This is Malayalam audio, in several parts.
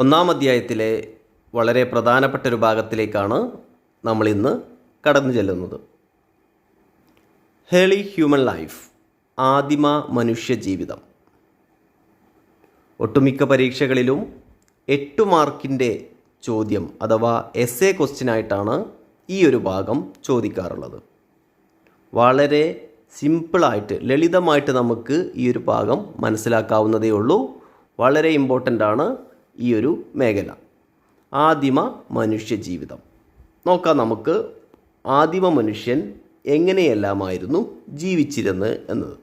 ഒന്നാം അധ്യായത്തിലെ വളരെ പ്രധാനപ്പെട്ട ഒരു ഭാഗത്തിലേക്കാണ് നമ്മൾ ഇന്ന് കടന്നു ചെല്ലുന്നത്. ഹേളി ഹ്യൂമൻ ലൈഫ് ആദിമ മനുഷ്യ ജീവിതം. ഒട്ടുമിക്ക പരീക്ഷകളിലും എട്ട് മാർക്കിന്റെ ചോദ്യം അഥവാ എസ് എ ക്വസ്റ്റ്യനായിട്ടാണ് ഈ ഒരു ഭാഗം ചോദിക്കാറുള്ളത്. വളരെ സിമ്പിളായിട്ട് ലളിതമായിട്ട് നമുക്ക് ഈ ഒരു ഭാഗം മനസ്സിലാക്കാവുന്നതേ ഉള്ളൂ. വളരെ ഇമ്പോർട്ടന്റ് ആണ് ഈ ഒരു മേഖല. ആദിമ മനുഷ്യ ജീവിതം. നോക്കാം നമുക്ക് ആദിമ മനുഷ്യൻ എങ്ങനെയെല്ലാമായിരുന്നു ജീവിച്ചിരുന്നത് എന്നത്.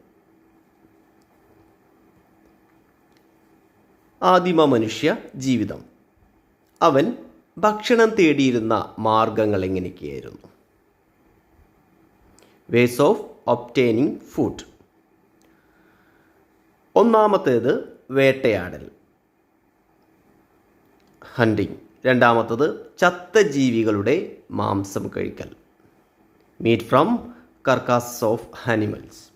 ആദിമ മനുഷ്യ ജീവിതം. അവൻ ഭക്ഷണം തേടിയിരുന്ന മാർഗങ്ങൾ എങ്ങനെയൊക്കെയായിരുന്നു? വേസ് ഓഫ് ഒപ്റ്റേനിങ് ഫുഡ് ഒന്നാമത്തേത് വേട്ടയാടൽ. ഹണ്ടിങ്. രണ്ടാമത്തത് ചത്ത ജീവികളുടെ മാംസം കഴിക്കൽ. Meat from carcass of animals.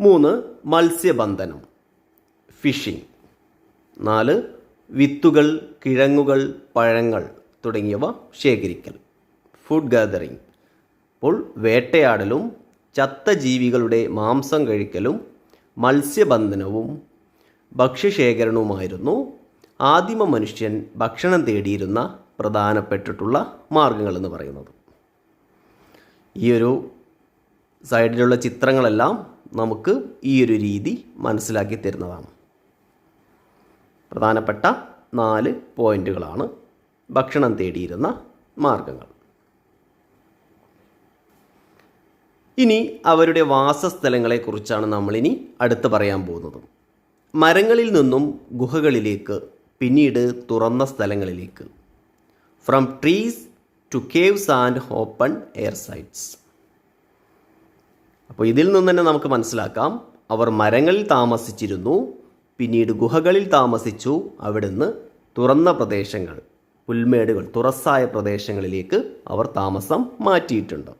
മൂന്ന് മത്സ്യബന്ധനം. ഫിഷിംഗ്. നാല് വിത്തുകൾ കിഴങ്ങുകൾ പഴങ്ങൾ തുടങ്ങിയവ ശേഖരിക്കൽ. Food gathering. അപ്പോൾ വേട്ടയാടലും ചത്ത ജീവികളുടെ മാംസം കഴിക്കലും മത്സ്യബന്ധനവും ഭക്ഷ്യശേഖരണവുമായിരുന്നു. ആദിമ മനുഷ്യൻ ഭക്ഷണം തേടിയിരുന്ന പ്രധാനപ്പെട്ടിട്ടുള്ള മാർഗങ്ങളെന്ന് പറയുന്നത്. ഈ ഒരു സൈഡിലുള്ള ചിത്രങ്ങളെല്ലാം നമുക്ക് ഈ ഒരു രീതി മനസ്സിലാക്കി തരുന്നതാണ്. പ്രധാനപ്പെട്ട നാല് പോയിന്റുകളാണ് ഭക്ഷണം തേടിയിരുന്ന മാർഗങ്ങൾ ഇനി അവരുടെ വാസസ്ഥലങ്ങളെക്കുറിച്ചാണ് നമ്മളിനി അടുത്ത് പറയാൻ പോകുന്നത്. മരങ്ങളിൽ നിന്നും ഗുഹകളിലേക്ക് പിന്നീട് തുറന്ന സ്ഥലങ്ങളിലേക്ക്. From trees to caves and open air sites അപ്പോൾ ഇതിൽ നിന്ന് തന്നെ നമുക്ക് മനസ്സിലാക്കാം. അവർ മരങ്ങളിൽ താമസിച്ചിരുന്നു പിന്നീട് ഗുഹകളിൽ താമസിച്ചു. അവിടുന്ന് തുറന്ന പ്രദേശങ്ങൾ പുൽമേടുകൾ തുറസ്സായ പ്രദേശങ്ങളിലേക്ക് അവർ താമസം മാറ്റിയിട്ടുണ്ട്.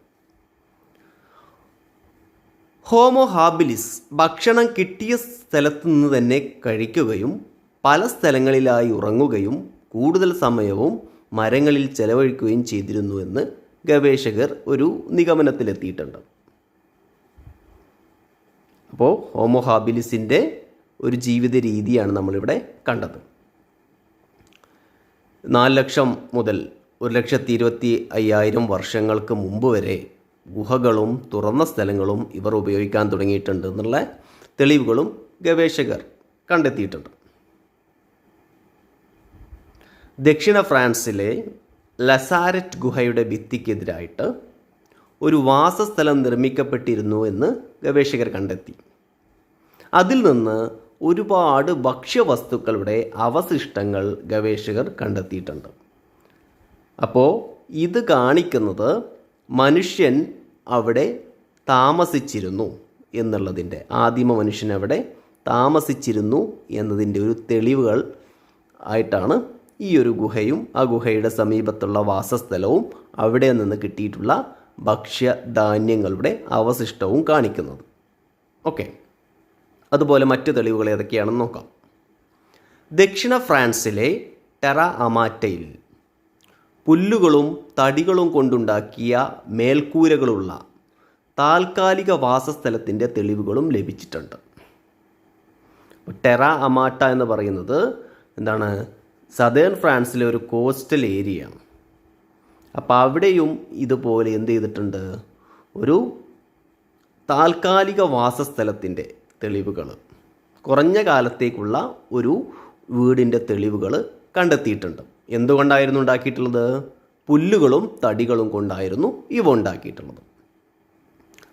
ഹോമോ ഹാബിലിസ് ഭക്ഷണം കിട്ടിയ സ്ഥലത്തു നിന്ന് തന്നെ കഴിക്കുകയും പല സ്ഥലങ്ങളിലായി ഉറങ്ങുകയും കൂടുതൽ സമയവും മരങ്ങളിൽ ചെലവഴിക്കുകയും ചെയ്തിരുന്നുവെന്ന് ഗവേഷകർ ഒരു നിഗമനത്തിലെത്തിയിട്ടുണ്ട്. അപ്പോൾ ഹോമോ ഹാബിലിസിന്റെ ഒരു ജീവിത രീതിയാണ് നമ്മളിവിടെ കണ്ടത്. നാല് ലക്ഷം മുതൽ ഒരു ലക്ഷത്തി ഇരുപത്തി അയ്യായിരം വർഷങ്ങൾക്ക് മുമ്പ് വരെ ഗുഹകളും തുറന്ന സ്ഥലങ്ങളും ഇവർ ഉപയോഗിക്കാൻ തുടങ്ങിയിട്ടുണ്ട് എന്നുള്ള തെളിവുകളും ഗവേഷകർ കണ്ടെത്തിയിട്ടുണ്ട്. ദക്ഷിണ ഫ്രാൻസിലെ ലസാരറ്റ് ഗുഹയുടെ ഭിത്തിക്കെതിരായിട്ട് ഒരു വാസസ്ഥലം നിർമ്മിക്കപ്പെട്ടിരുന്നു എന്ന് ഗവേഷകർ കണ്ടെത്തി. അതിൽ നിന്ന് ഒരുപാട് ഭക്ഷ്യവസ്തുക്കളുടെ അവശിഷ്ടങ്ങൾ ഗവേഷകർ കണ്ടെത്തിയിട്ടുണ്ട്. അപ്പോൾ ഇത് കാണിക്കുന്നത് മനുഷ്യൻ അവിടെ താമസിച്ചിരുന്നു എന്നുള്ളതിന്റെ ആദിമ മനുഷ്യൻ അവിടെ താമസിച്ചിരുന്നു എന്നതിന്റെ ഒരു തെളിവുകൾ ആയിട്ടാണ് ഈ ഒരു ഗുഹയും ആ ഗുഹയുടെ സമീപത്തുള്ള വാസസ്ഥലവും അവിടെ നിന്ന് കിട്ടിയിട്ടുള്ള ഭക്ഷ്യധാന്യങ്ങളുടെ അവശിഷ്ടവും കാണിക്കുന്നത്. ഓക്കെ. അതുപോലെ മറ്റു തെളിവുകൾ ഏതൊക്കെയാണെന്ന് നോക്കാം. ദക്ഷിണ ഫ്രാൻസിലെ ടെറ അമാറ്റയിൽ പുല്ലുകളും തടികളും കൊണ്ടുണ്ടാക്കിയ മേൽക്കൂരകളുള്ള താൽക്കാലിക വാസസ്ഥലത്തിന്റെ തെളിവുകളും ലഭിച്ചിട്ടുണ്ട്. ടെറ അമാട്ട എന്ന് പറയുന്നത് എന്താണ്? സദേൺ ഫ്രാൻസിലെ ഒരു കോസ്റ്റൽ ഏരിയയാണ്. അപ്പോൾ അവിടെയും ഇതുപോലെ എന്ത് ചെയ്തിട്ടുണ്ട്? ഒരു താൽക്കാലിക വാസസ്ഥലത്തിന്റെ തെളിവുകൾ കുറഞ്ഞ കാലത്തേക്കുള്ള ഒരു വീടിന്റെ തെളിവുകൾ കണ്ടെത്തിയിട്ടുണ്ട്. എന്തുകൊണ്ടായിരുന്നു ഉണ്ടാക്കിയിട്ടുള്ളത്? പുല്ലുകളും തടികളും കൊണ്ടായിരുന്നു ഇവ ഉണ്ടാക്കിയിട്ടുള്ളത്.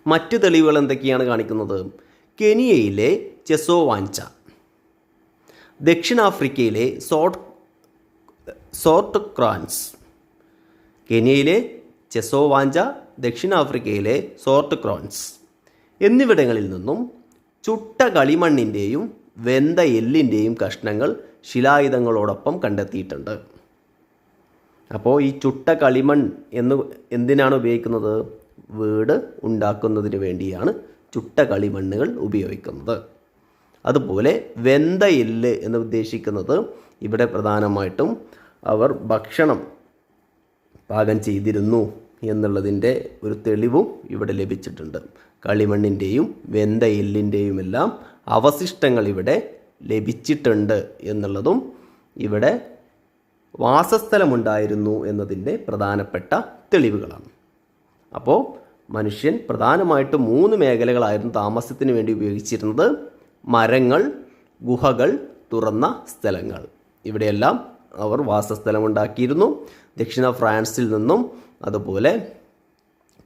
മറ്റ് തെളിവുകൾ എന്തൊക്കെയാണ് കാണിക്കുന്നത്? കെനിയയിലെ ചെസോവാൻച ദക്ഷിണാഫ്രിക്കയിലെ സോട്ട് സോർട്ട് ക്രാൻസ് കെനിയയിലെ ചെസോവാഞ്ച ദക്ഷിണാഫ്രിക്കയിലെ സോർട്ട് ക്രോൺസ് എന്നിവിടങ്ങളിൽ നിന്നും ചുട്ട കളിമണ്ണിന്റെയും വെന്ത എല്ലിന്റെയും കഷ്ണങ്ങൾ ശിലായുധങ്ങളോടൊപ്പം കണ്ടെത്തിയിട്ടുണ്ട്. അപ്പോൾ ഈ ചുട്ട കളിമൺ എന്ന് എന്തിനാണ് ഉപയോഗിക്കുന്നത്? വീട് ഉണ്ടാക്കുന്നതിന് വേണ്ടിയാണ് ചുട്ട കളിമണ്ണുകൾ ഉപയോഗിക്കുന്നത്. അതുപോലെ വെന്ത എല്ല് എന്ന് ഉദ്ദേശിക്കുന്നത് ഇവിടെ പ്രധാനമായിട്ടും അവർ ഭക്ഷണം പാകം ചെയ്തിരുന്നു എന്നുള്ളതിന്റെ ഒരു തെളിവും ഇവിടെ ലഭിച്ചിട്ടുണ്ട്. കളിമണ്ണിന്റെയും വെന്ത എല്ലിന്റെയും എല്ലാം അവശിഷ്ടങ്ങൾ ഇവിടെ ലഭിച്ചിട്ടുണ്ട് എന്നുള്ളതും ഇവിടെ വാസസ്ഥലമുണ്ടായിരുന്നു എന്നതിന്റെ പ്രധാനപ്പെട്ട തെളിവുകളാണ്. അപ്പോൾ മനുഷ്യൻ പ്രധാനമായിട്ടും മൂന്ന് മേഖലകളായിരുന്നു താമസത്തിന് വേണ്ടി ഉപയോഗിച്ചിരുന്നത്. മരങ്ങൾ ഗുഹകൾ തുറന്ന സ്ഥലങ്ങൾ. ഇവിടെയെല്ലാം അവർ വാസസ്ഥലം ഉണ്ടാക്കിയിരുന്നു ദക്ഷിണ ഫ്രാൻസിൽ നിന്നും അതുപോലെ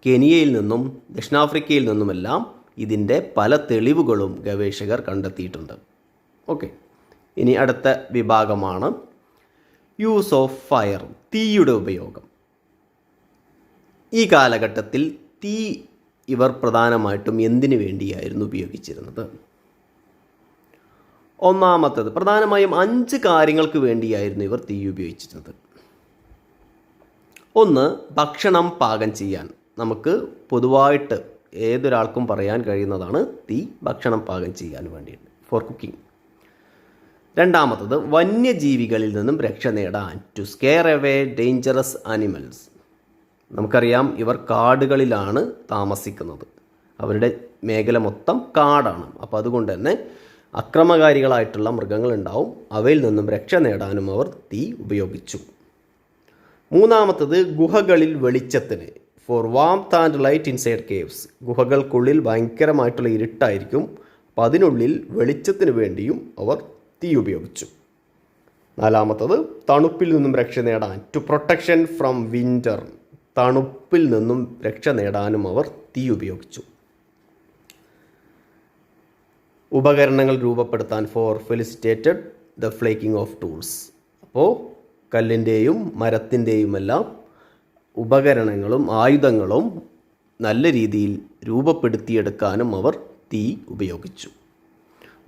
കെനിയയിൽ നിന്നും ദക്ഷിണാഫ്രിക്കയിൽ നിന്നുമെല്ലാം ഇതിന്റെ പല തെളിവുകളും ഗവേഷകർ കണ്ടെത്തിയിട്ടുണ്ട്. ഓക്കെ. ഇനി അടുത്ത വിഭാഗമാണ് യൂസ് ഓഫ് ഫയർ തീയുടെ ഉപയോഗം. ഈ കാലഘട്ടത്തിൽ തീ ഇവർ പ്രധാനമായിട്ടും എന്തിനു വേണ്ടിയായിരുന്നു ഉപയോഗിച്ചിരുന്നത്? ഒന്നാമത്തത് പ്രധാനമായും അഞ്ച് കാര്യങ്ങൾക്ക് വേണ്ടിയായിരുന്നു ഇവർ തീ ഉപയോഗിച്ചിരുന്നത്. ഒന്ന് ഭക്ഷണം പാകം ചെയ്യാൻ. നമുക്ക് പൊതുവായിട്ട് ഏതൊരാൾക്കും പറയാൻ കഴിയുന്നതാണ് തീ ഭക്ഷണം പാകം ചെയ്യാൻ വേണ്ടിയിട്ട്. ഫോർ കുക്കിംഗ് രണ്ടാമത്തത് വന്യജീവികളിൽ നിന്നും രക്ഷ നേടാൻ to scare away dangerous animals നമുക്കറിയാം ഇവർ കാടുകളിലാണ് താമസിക്കുന്നത്. അവരുടെ മേഖല മൊത്തം കാടാണ്. അപ്പോൾ അതുകൊണ്ട് തന്നെ അക്രമകാരികളായിട്ടുള്ള മൃഗങ്ങളുണ്ടാവും. അവയിൽ നിന്നും രക്ഷ നേടാനും അവർ തീ ഉപയോഗിച്ചു. മൂന്നാമത്തത് ഗുഹകളിൽ വെളിച്ചത്തിന്. For warmth and light inside caves ഗുഹകൾക്കുള്ളിൽ ഭയങ്കരമായിട്ടുള്ള ഇരുട്ടായിരിക്കും. അപ്പം അതിനുള്ളിൽ വെളിച്ചത്തിന് വേണ്ടിയും അവർ തീ ഉപയോഗിച്ചു നാലാമത്തത് തണുപ്പിൽ നിന്നും രക്ഷ നേടാൻ ടു പ്രൊട്ടക്ഷൻ ഫ്രം വിന്റർ തണുപ്പിൽ നിന്നും രക്ഷ നേടാനും അവർ തീ ഉപയോഗിച്ചു. ഉപകരണങ്ങൾ രൂപപ്പെടുത്താൻ for felicitated the flaking of tools അപ്പോൾ കല്ലിന്റെയും മരത്തിന്റെയും എല്ലാം ഉപകരണങ്ങളും ആയുധങ്ങളും നല്ല രീതിയിൽ രൂപപ്പെടുത്തിയെടുക്കാനും അവർ തീ ഉപയോഗിച്ചു.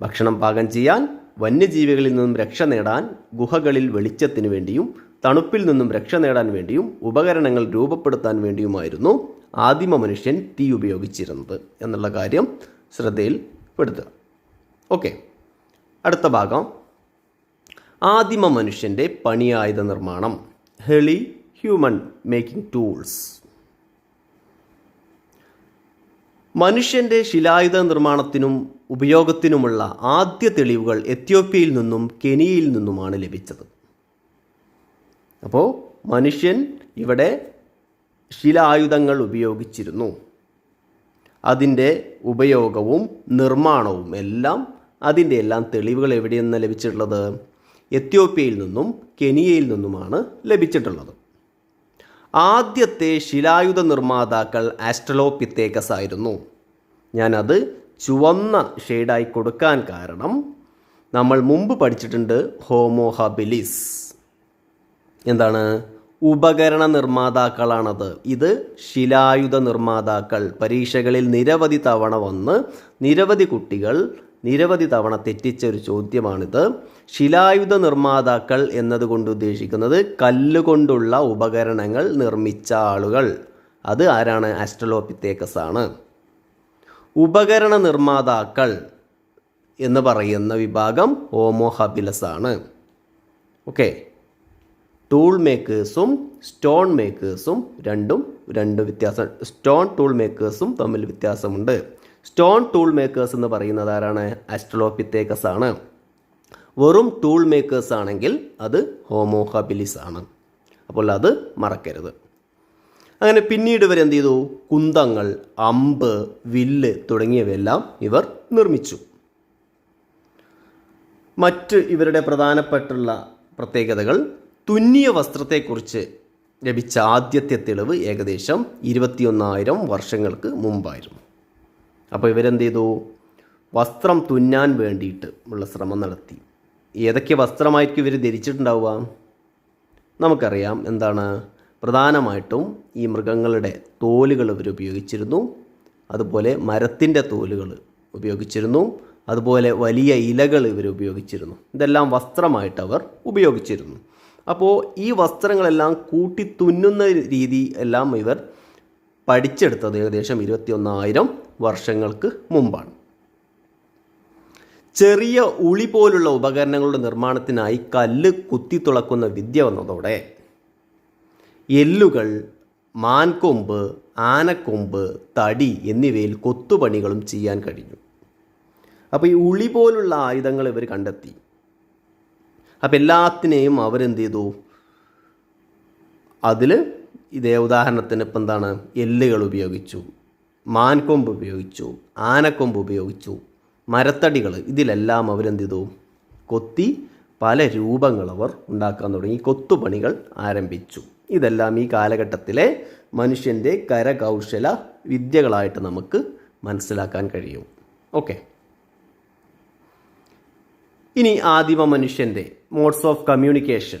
ഭക്ഷണം പാകം ചെയ്യാൻ വന്യജീവികളിൽ നിന്നും രക്ഷ നേടാൻ ഗുഹകളിൽ വെളിച്ചത്തിന് വേണ്ടിയും തണുപ്പിൽ നിന്നും രക്ഷ നേടാൻ വേണ്ടിയും ഉപകരണങ്ങൾ രൂപപ്പെടുത്താൻ വേണ്ടിയുമായിരുന്നു ആദിമ മനുഷ്യൻ തീ ഉപയോഗിച്ചിരുന്നത് എന്നുള്ള കാര്യം ശ്രദ്ധയിൽ പെടുത്തുക. ഓക്കെ. അടുത്ത ഭാഗം. ആദിമ മനുഷ്യന്റെ പണിയായുധ നിർമ്മാണം ഹെളി ഹ്യൂമൻ മേക്കിംഗ് ടൂൾസ്. മനുഷ്യന്റെ ശിലായുധ നിർമ്മാണത്തിനും ഉപയോഗത്തിനുമുള്ള ആദ്യ തെളിവുകൾ എത്യോപ്യയിൽ നിന്നും കെനിയയിൽ നിന്നുമാണ് ലഭിച്ചത്. അപ്പോൾ മനുഷ്യൻ ഇവിടെ ശിലായുധങ്ങൾ ഉപയോഗിച്ചിരുന്നു. അതിന്റെ ഉപയോഗവും നിർമ്മാണവും എല്ലാം അതിന്റെ എല്ലാം തെളിവുകൾ എവിടെ നിന്ന് ലഭിച്ചിട്ടുള്ളത്? എത്യോപ്യയിൽ നിന്നും കെനിയയിൽ നിന്നുമാണ് ലഭിച്ചിട്ടുള്ളത്. ആദ്യത്തെ ശിലായുധ നിർമ്മാതാക്കൾ ആസ്ട്രലോപിത്തേക്കസ് ആയിരുന്നു. ഞാനത് ചുവന്ന ഷെയ്ഡായി കൊടുക്കാൻ കാരണം നമ്മൾ മുമ്പ് പഠിച്ചിട്ടുണ്ട് ഹോമോഹബിലിസ് എന്താണ്? ഉപകരണ നിർമ്മാതാക്കളാണത്. ഇത് ശിലായുധ നിർമ്മാതാക്കൾ. പരീക്ഷകളിൽ നിരവധി തവണ വന്ന് നിരവധി കുട്ടികൾ നിരവധി തവണ തെറ്റിച്ച ഒരു ചോദ്യമാണിത്. ശിലായുധ നിർമ്മാതാക്കൾ എന്നതുകൊണ്ട് ഉദ്ദേശിക്കുന്നത് കല്ലുകൊണ്ടുള്ള ഉപകരണങ്ങൾ നിർമ്മിച്ച ആളുകൾ. അത് ആരാണ്? ആസ്ട്രലോപിത്തേക്കസ് ആണ് ഉപകരണ നിർമ്മാതാക്കൾ എന്ന് പറയുന്ന വിഭാഗം ഹോമോ ഹബിലസ് ആണ്. ഓക്കെ. ടൂൾ മേക്കേഴ്സും സ്റ്റോൺ മേക്കേഴ്സും രണ്ടും രണ്ട് വ്യത്യാസം സ്റ്റോൺ ടൂൾ മേക്കേഴ്സും തമ്മിൽ വ്യത്യാസമുണ്ട്. സ്റ്റോൺ ടൂൾ മേക്കേഴ്സ് എന്ന് പറയുന്നത് ആരാണ്? ആസ്ട്രലോപിത്തേക്കസ് ആണ്. വെറും ടൂൾ മേക്കേഴ്സ് ആണെങ്കിൽ അത് ഹോമോ ഹബിലിസ് ആണ്. അപ്പോൾ അത് മറക്കരുത്. അങ്ങനെ പിന്നീട് ഇവർ എന്ത് ചെയ്തു കുന്തങ്ങൾ അമ്പ് വില്ല് തുടങ്ങിയവയെല്ലാം ഇവർ നിർമ്മിച്ചു. മറ്റ് ഇവരുടെ പ്രധാനപ്പെട്ടുള്ള പ്രത്യേകതകൾ തുന്നിയ വസ്ത്രത്തെക്കുറിച്ച് ലഭിച്ച ആദ്യത്തെ തെളിവ് ഏകദേശം ഇരുപത്തിയൊന്നായിരം വർഷങ്ങൾക്ക് മുമ്പായിരുന്നു. അപ്പോൾ ഇവരെന്ത് ചെയ്തു വസ്ത്രം തുന്നാൻ വേണ്ടിയിട്ട് ഉള്ള ശ്രമം നടത്തി. ഏതൊക്കെ വസ്ത്രമായിരിക്കും ഇവർ ധരിച്ചിട്ടുണ്ടാവുക? നമുക്കറിയാം. എന്താണ്? പ്രധാനമായിട്ടും ഈ മൃഗങ്ങളുടെ തോലുകൾ ഇവർ ഉപയോഗിച്ചിരുന്നു. അതുപോലെ മരത്തിന്റെ തോലുകൾ ഉപയോഗിച്ചിരുന്നു. അതുപോലെ വലിയ ഇലകൾ ഇവർ ഉപയോഗിച്ചിരുന്നു. ഇതെല്ലാം വസ്ത്രമായിട്ട് അവർ ഉപയോഗിച്ചിരുന്നു. അപ്പോൾ ഈ വസ്ത്രങ്ങളെല്ലാം കൂട്ടി തുന്നുന്ന രീതി എല്ലാം ഇവർ പഠിച്ചെടുത്തത് ഏകദേശം ഇരുപത്തിയൊന്നായിരം വർഷങ്ങൾക്ക് മുമ്പാണ്. ചെറിയ ഉളി പോലുള്ള ഉപകരണങ്ങളുടെ നിർമ്മാണത്തിനായി കല്ല് കുത്തിത്തുളക്കുന്ന വിദ്യ വന്നതോടെ എല്ലുകൾ മാൻകൊമ്പ് ആനക്കൊമ്പ് തടി എന്നിവയിൽ കൊത്തുപണികളും ചെയ്യാൻ കഴിഞ്ഞു. അപ്പോൾ ഈ ഉളി പോലുള്ള ആയുധങ്ങൾ ഇവർ കണ്ടെത്തി. അപ്പോൾ എല്ലാത്തിനെയും അവരെന്ത് ചെയ്തു? അതിൽ ഇതേ ഉദാഹരണത്തിന് ഇപ്പം എന്താണ്? എല്ലുകൾ ഉപയോഗിച്ചു മാൻകൊമ്പ് ഉപയോഗിച്ചു ആനക്കൊമ്പ് ഉപയോഗിച്ചു മരത്തടികൾ ഇതിലെല്ലാം അവരെന്ത് ചെയ്തു? കൊത്തി പല രൂപങ്ങൾ അവർ ഉണ്ടാക്കാൻ തുടങ്ങി. കൊത്തുപണികൾ ആരംഭിച്ചു. ഇതെല്ലാം ഈ കാലഘട്ടത്തിലെ മനുഷ്യന്റെ കരകൗശല വിദ്യകളായിട്ട് നമുക്ക് മനസ്സിലാക്കാൻ കഴിയും. ഓക്കെ. ഇനി ആദിമ മനുഷ്യന്റെ മോഡ്സ് ഓഫ് കമ്മ്യൂണിക്കേഷൻ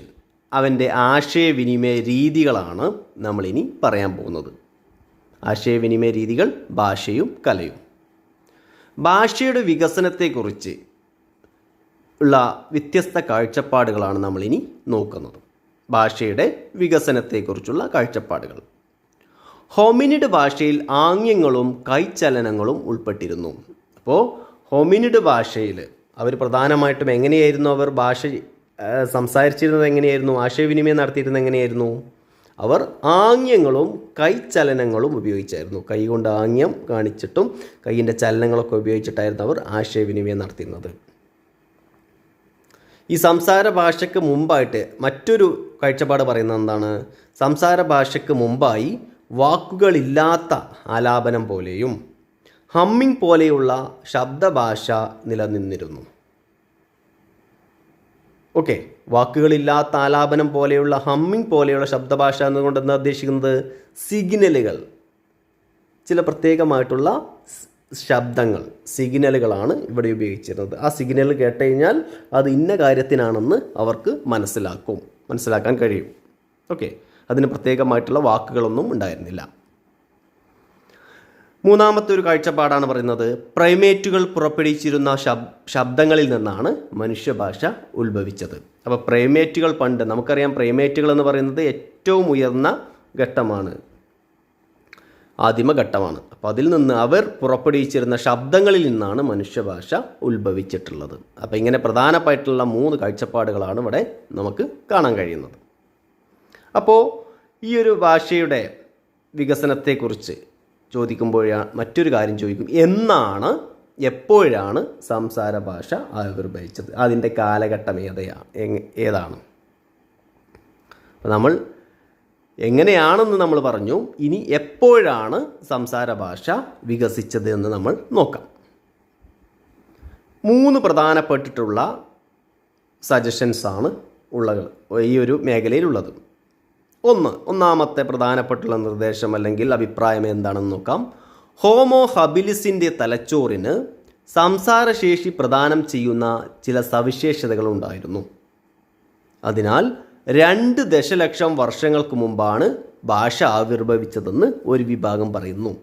അവന്റെ ആശയവിനിമയ രീതികളാണ് നമ്മളിനി പറയാൻ പോകുന്നത്. ആശയവിനിമയ രീതികൾ ഭാഷയും കലയും. ഭാഷയുടെ വികസനത്തെക്കുറിച്ച് ഉള്ള വ്യത്യസ്ത കാഴ്ചപ്പാടുകളാണ് നമ്മളിനി നോക്കുന്നത്. ഭാഷയുടെ വികസനത്തെക്കുറിച്ചുള്ള കാഴ്ചപ്പാടുകൾ. ഹോമിനിഡ് ഭാഷയിൽ ആംഗ്യങ്ങളും കൈച്ചലനങ്ങളും ഉൾപ്പെട്ടിരുന്നു. അപ്പോൾ ഹോമിനിഡ് ഭാഷയിൽ അവർ പ്രധാനമായിട്ടും എങ്ങനെയായിരുന്നു അവർ ഭാഷ സംസാരിച്ചിരുന്നത് എങ്ങനെയായിരുന്നു ആശയവിനിമയം നടത്തിയിരുന്നത് എങ്ങനെയായിരുന്നു? അവർ ആംഗ്യങ്ങളും കൈചലനങ്ങളും ഉപയോഗിച്ചായിരുന്നു. കൈ കൊണ്ട് ആംഗ്യം കാണിച്ചിട്ടും കൈയിന്റെ ചലനങ്ങളൊക്കെ ഉപയോഗിച്ചിട്ടായിരുന്നു അവർ ആശയവിനിമയം നടത്തിയിരുന്നത്. ഈ സംസാര ഭാഷയ്ക്ക് മുമ്പായിട്ട് മറ്റൊരു കാഴ്ചപ്പാട് പറയുന്നത് എന്താണ്? സംസാര ഭാഷയ്ക്ക് മുമ്പായി വാക്കുകളില്ലാത്ത ആലാപനം പോലെയും ഹമ്മിങ് പോലെയുള്ള ശബ്ദഭാഷ നിലനിന്നിരുന്നു. ഓക്കെ വാക്കുകളില്ലാത്ത ആലാപനം പോലെയുള്ള ഹമ്മിങ് പോലെയുള്ള ശബ്ദഭാഷ എന്നുകൊണ്ട് എന്താ ഉദ്ദേശിക്കുന്നത്? സിഗ്നലുകൾ. ചില പ്രത്യേകമായിട്ടുള്ള ശബ്ദങ്ങൾ സിഗ്നലുകളാണ് ഇവിടെ ഉപയോഗിച്ചിരുന്നത്. ആ സിഗ്നൽ കേട്ട് കഴിഞ്ഞാൽ അത് ഇന്ന കാര്യത്തിനാണെന്ന് അവർക്ക് മനസ്സിലാക്കും. മനസ്സിലാക്കാൻ കഴിയും. ഓക്കെ. അതിന് പ്രത്യേകമായിട്ടുള്ള വാക്കുകളൊന്നും ഉണ്ടായിരുന്നില്ല. മൂന്നാമത്തെ ഒരു കാഴ്ചപ്പാടാണ് പറയുന്നത്. പ്രൈമേറ്റുകൾ പുറപ്പെടുവിച്ചിരുന്ന ശബ് ശബ്ദങ്ങളിൽ നിന്നാണ് മനുഷ്യഭാഷ ഉത്ഭവിച്ചത്. അപ്പോൾ പ്രൈമേറ്റുകൾ പണ്ട് നമുക്കറിയാം പ്രൈമേറ്റുകൾ എന്ന് പറയുന്നത് ഏറ്റവും ഉയർന്ന ഘട്ടമാണ്. ആദിമഘട്ടമാണ്. അപ്പോൾ അതിൽ നിന്ന് അവർ പുറപ്പെടുവിച്ചിരുന്ന ശബ്ദങ്ങളിൽ നിന്നാണ് മനുഷ്യഭാഷ ഉത്ഭവിച്ചിട്ടുള്ളത്. അപ്പോൾ ഇങ്ങനെ പ്രധാനമായിട്ടുള്ള മൂന്ന് കാഴ്ചപ്പാടുകളാണ് ഇവിടെ നമുക്ക് കാണാൻ കഴിയുന്നത്. അപ്പോൾ ഈ ഒരു ഭാഷയുടെ വികസനത്തെക്കുറിച്ച് ചോദിക്കുമ്പോഴാണ് മറ്റൊരു കാര്യം ചോദിക്കും. എന്നാണ് എപ്പോഴാണ് സംസാര ഭാഷ ആവിർഭവിച്ചത്? അതിന്റെ കാലഘട്ടം ഏതയാ എങ്- ഏതാണ്? നമ്മൾ എങ്ങനെയാണെന്ന് നമ്മൾ പറഞ്ഞു. ഇനി എപ്പോഴാണ് സംസാര ഭാഷ വികസിച്ചത് എന്ന് നമ്മൾ നോക്കാം. മൂന്ന് പ്രധാനപ്പെട്ടിട്ടുള്ള സജഷൻസ് ആണ് ഉള്ളത് ഈ ഒരു മേഖലയിലുള്ളത്. ഒന്ന് ഒന്നാമത്തെ പ്രധാനപ്പെട്ടുള്ള നിർദ്ദേശം അല്ലെങ്കിൽ അഭിപ്രായം എന്താണെന്ന് നോക്കാം. ഹോമോ ഹബിലിസിന്റെ തലച്ചോറിന് സംസാരശേഷി പ്രദാനം ചെയ്യുന്ന ചില സവിശേഷതകളുണ്ടായിരുന്നു അതിനാൽ രണ്ട് ദശലക്ഷം വർഷങ്ങൾക്ക് മുമ്പാണ് ഭാഷ ആവിർഭവിച്ചതെന്ന് ഒരു വിഭാഗം പറയുന്നു.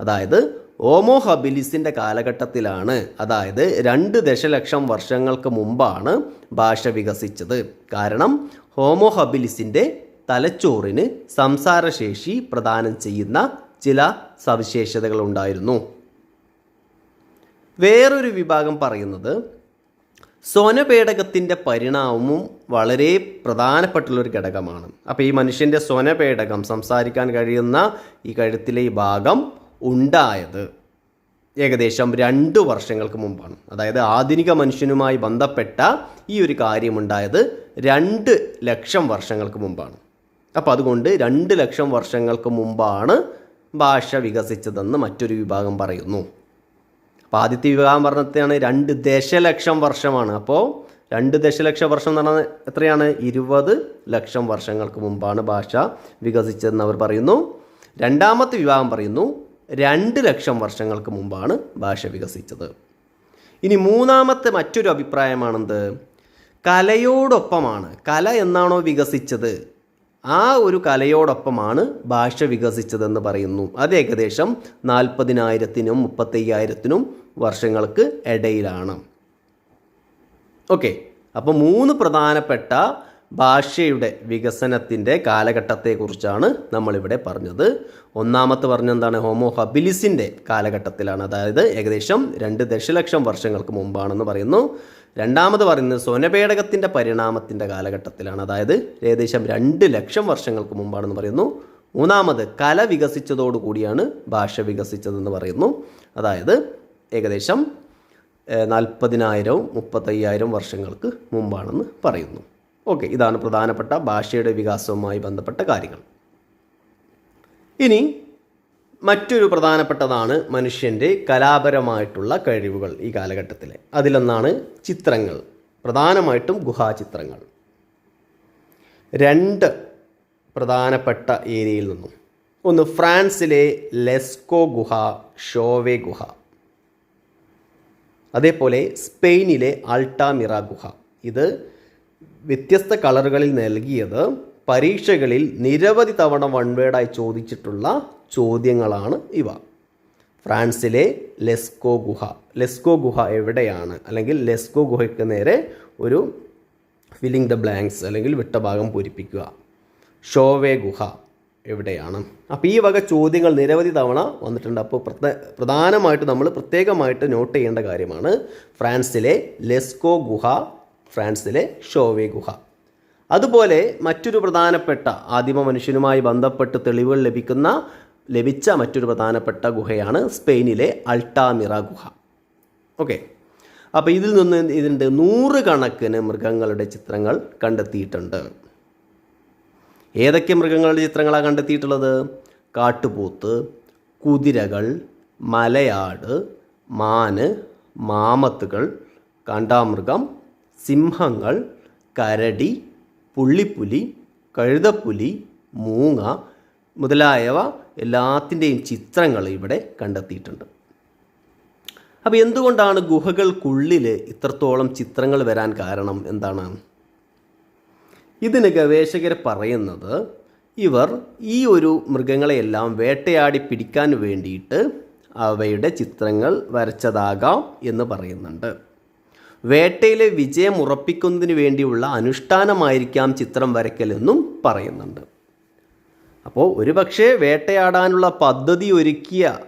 അതായത് ഓമോ ഹബിലിസിന്റെ കാലഘട്ടത്തിലാണ് അതായത് രണ്ട് ദശലക്ഷം വർഷങ്ങൾക്ക് മുമ്പാണ് ഭാഷ വികസിച്ചത്. കാരണം ഹോമോ ഹബിലിസിന്റെ തലച്ചോറിന് സംസാരശേഷി പ്രദാനം ചെയ്യുന്ന ചില സവിശേഷതകളുണ്ടായിരുന്നു. വേറൊരു വിഭാഗം പറയുന്നത് സ്വനപേടകത്തിന്റെ പരിണാമവും വളരെ പ്രധാനപ്പെട്ടുള്ളൊരു ഘടകമാണ്. അപ്പോൾ ഈ മനുഷ്യന്റെ സ്വനപേടകം സംസാരിക്കാൻ കഴിയുന്ന ഈ കഴുത്തിലെ ഈ ഭാഗം ഉണ്ടായത് ഏകദേശം രണ്ട് വർഷങ്ങൾക്ക് മുമ്പാണ്. അതായത് ആധുനിക മനുഷ്യനുമായി ബന്ധപ്പെട്ട ഈ ഒരു കാര്യമുണ്ടായത് രണ്ട് ലക്ഷം വർഷങ്ങൾക്ക് മുമ്പാണ്. അപ്പോൾ അതുകൊണ്ട് രണ്ട് ലക്ഷം വർഷങ്ങൾക്ക് മുമ്പാണ് ഭാഷ വികസിച്ചതെന്ന് മറ്റൊരു വിഭാഗം പറയുന്നു. അപ്പോൾ ആദ്യത്തെ വിവാഹം പറഞ്ഞതാണ് രണ്ട് ദശലക്ഷം വർഷമാണ്. അപ്പോൾ രണ്ട് ദശലക്ഷം വർഷം എന്ന് പറഞ്ഞാൽ എത്രയാണ്? ഇരുപത് ലക്ഷം വർഷങ്ങൾക്ക് മുമ്പാണ് ഭാഷ വികസിച്ചതെന്ന് അവർ പറയുന്നു. രണ്ടാമത്തെ വിവാഹം പറയുന്നു. രണ്ട് ലക്ഷം വർഷങ്ങൾക്ക് മുമ്പാണ് ഭാഷ വികസിച്ചത്. ഇനി മൂന്നാമത്തെ മറ്റൊരു അഭിപ്രായമാണെന്ത്? കലയോടൊപ്പമാണ്. കല എന്നാണോ വികസിച്ചത്? ആ ഒരു കലയോടൊപ്പമാണ് ഭാഷ വികസിച്ചതെന്ന് പറയുന്നു. അത് ഏകദേശം നാൽപ്പതിനായിരത്തിനും മുപ്പത്തയ്യായിരത്തിനും വർഷങ്ങൾക്ക് ഇടയിലാണ്. ഓക്കെ. അപ്പോൾ മൂന്ന് പ്രധാനപ്പെട്ട ഭാഷയുടെ വികസനത്തിന്റെ കാലഘട്ടത്തെക്കുറിച്ചാണ് നമ്മളിവിടെ പറഞ്ഞത്. ഒന്നാമത്തെ പറഞ്ഞെന്താണ് ഹോമോ ഹബിലിസിന്റെ കാലഘട്ടത്തിലാണ്. അതായത് ഏകദേശം രണ്ട് ദശലക്ഷം വർഷങ്ങൾക്ക് മുമ്പാണെന്ന് പറയുന്നു. രണ്ടാമത് പറയുന്നത് സ്വനപേടകത്തിന്റെ പരിണാമത്തിന്റെ കാലഘട്ടത്തിലാണ്. അതായത് ഏകദേശം രണ്ട് ലക്ഷം വർഷങ്ങൾക്ക് മുമ്പാണെന്ന് പറയുന്നു. മൂന്നാമത് കല വികസിച്ചതോടുകൂടിയാണ് ഭാഷ വികസിച്ചതെന്ന് പറയുന്നു. അതായത് ഏകദേശം നാൽപ്പതിനായിരവും മുപ്പത്തയ്യായിരം വർഷങ്ങൾക്ക് മുമ്പാണെന്ന് പറയുന്നു. ഓക്കെ ഇതാണ് പ്രധാനപ്പെട്ട ഭാഷയുടെ വികാസവുമായി ബന്ധപ്പെട്ട കാര്യങ്ങൾ. ഇനി മറ്റൊരു പ്രധാനപ്പെട്ടതാണ് മനുഷ്യന്റെ കലാപരമായിട്ടുള്ള കഴിവുകൾ ഈ കാലഘട്ടത്തിലെ. അതിലൊന്നാണ് ചിത്രങ്ങൾ. പ്രധാനമായിട്ടും ഗുഹാചിത്രങ്ങൾ. രണ്ട് പ്രധാനപ്പെട്ട ഏരിയയിൽ നിന്നും. ഒന്ന് ഫ്രാൻസിലെ ലെസ്കോ ഗുഹ ഷോവേ ഗുഹ. അതേപോലെ സ്പെയിനിലെ അൾട്ടാമിറ ഗുഹ. ഇത് വ്യത്യസ്ത കളറുകളിൽ നൽകിയത് പരീക്ഷകളിൽ നിരവധി തവണ വൺവേഡായി ചോദിച്ചിട്ടുള്ള ചോദ്യങ്ങളാണ് ഇവ. ഫ്രാൻസിലെ ലെസ്കോ ഗുഹ. ലെസ്കോ ഗുഹ എവിടെയാണ്? അല്ലെങ്കിൽ ലെസ്കോ ഗുഹയ്ക്ക് നേരെ ഒരു ഫില്ലിംഗ് ദ ബ്ലാങ്ക്സ് അല്ലെങ്കിൽ വിട്ട ഭാഗം പൂരിപ്പിക്കുക. ഷോവേ ഗുഹ എവിടെയാണ്? അപ്പോൾ ഈ വക ചോദ്യങ്ങൾ നിരവധി തവണ വന്നിട്ടുണ്ട്. അപ്പോൾ പ്രധ- പ്രധാനമായിട്ട് നമ്മൾ പ്രത്യേകമായിട്ട് നോട്ട് ചെയ്യേണ്ട കാര്യമാണ് ഫ്രാൻസിലെ ലെസ്കോ ഗുഹ ഫ്രാൻസിലെ ഷോവേ ഗുഹ. അതുപോലെ മറ്റൊരു പ്രധാനപ്പെട്ട ആദിമ മനുഷ്യനുമായി ബന്ധപ്പെട്ട് തെളിവുകൾ ലഭിക്കുന്ന ലഭിച്ച മറ്റൊരു പ്രധാനപ്പെട്ട ഗുഹയാണ് സ്പെയിനിലെ അൾട്ടാമിറ ഗുഹ. ഓക്കെ. അപ്പോൾ ഇതിൽ നിന്ന് ഇതിന്റെ നൂറുകണക്കിന് മൃഗങ്ങളുടെ ചിത്രങ്ങൾ കണ്ടെത്തിയിട്ടുണ്ട്. ഏതൊക്കെ മൃഗങ്ങളുടെ ചിത്രങ്ങളാണ് കണ്ടെത്തിയിട്ടുള്ളത്? കാട്ടുപോത്ത് കുതിരകൾ മലയാട് മാന് മാമത്തുകൾ കാണ്ടാമൃഗം സിംഹങ്ങൾ കരടി പുള്ളിപ്പുലി കഴുതപ്പുലി മൂങ്ങ മുതലായവ എല്ലാത്തിന്റെയും ചിത്രങ്ങൾ ഇവിടെ കണ്ടെത്തിയിട്ടുണ്ട്. അപ്പോൾ എന്തുകൊണ്ടാണ് ഗുഹകൾക്കുള്ളിൽ ഇത്രത്തോളം ചിത്രങ്ങൾ വരാൻ കാരണം എന്താണ്? ഇതിന് ഗവേഷകർ പറയുന്നത് ഇവർ ഈ ഒരു മൃഗങ്ങളെയെല്ലാം വേട്ടയാടി പിടിക്കാൻ വേണ്ടിയിട്ട് അവയുടെ ചിത്രങ്ങൾ വരച്ചതാകാം എന്ന് പറയുന്നുണ്ട്. വേട്ടയിലെ വിജയം ഉറപ്പിക്കുന്നതിന് വേണ്ടിയുള്ള അനുഷ്ഠാനമായിരിക്കാം ചിത്രം വരയ്ക്കലെന്നും പറയുന്നുണ്ട്. അപ്പോൾ ഒരുപക്ഷെ വേട്ടയാടാനുള്ള പദ്ധതി ഒരുക്കിയ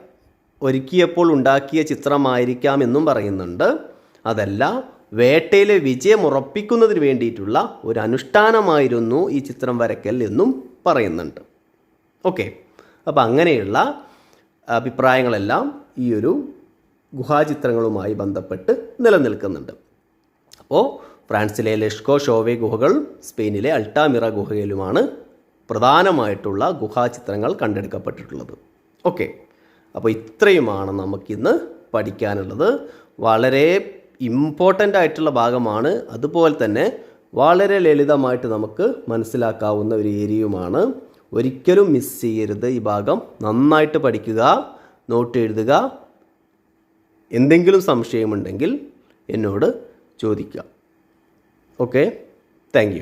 ഒരുക്കിയപ്പോൾ ഉണ്ടാക്കിയ ചിത്രമായിരിക്കാം എന്നും പറയുന്നുണ്ട്. അതല്ല വേട്ടയിലെ വിജയം ഉറപ്പിക്കുന്നതിന് വേണ്ടിയിട്ടുള്ള ഒരു അനുഷ്ഠാനമായിരുന്നു ഈ ചിത്രം വരയ്ക്കൽ എന്നും പറയുന്നുണ്ട്. ഓക്കെ. അപ്പോൾ അങ്ങനെയുള്ള അഭിപ്രായങ്ങളെല്ലാം ഈ ഒരു ഗുഹാചിത്രങ്ങളുമായി ബന്ധപ്പെട്ട് നിലനിൽക്കുന്നുണ്ട്. അപ്പോൾ ഫ്രാൻസിലെ ലെഷ്കോ ഷോവെ ഗുഹകൾ സ്പെയിനിലെ അൾട്ടാമിറ ഗുഹയിലുമാണ് പ്രധാനമായിട്ടുള്ള ഗുഹാചിത്രങ്ങൾ കണ്ടെടുക്കപ്പെട്ടിട്ടുള്ളത്. ഓക്കെ. അപ്പോൾ ഇത്രയുമാണ് നമുക്കിന്ന് പഠിക്കാനുള്ളത്. വളരെ ഇമ്പോർട്ടന്റ് ആയിട്ടുള്ള ഭാഗമാണ്. അതുപോലെ തന്നെ വളരെ ലളിതമായിട്ട് നമുക്ക് മനസ്സിലാക്കാവുന്ന ഒരു ഏരിയയുമാണ്. ഒരിക്കലും മിസ് ചെയ്യരുത് ഈ ഭാഗം. നന്നായിട്ട് പഠിക്കുക നോട്ട് എഴുതുക. എന്തെങ്കിലും സംശയമുണ്ടെങ്കിൽ എന്നോട് ചോദിക്കുക. Okay thank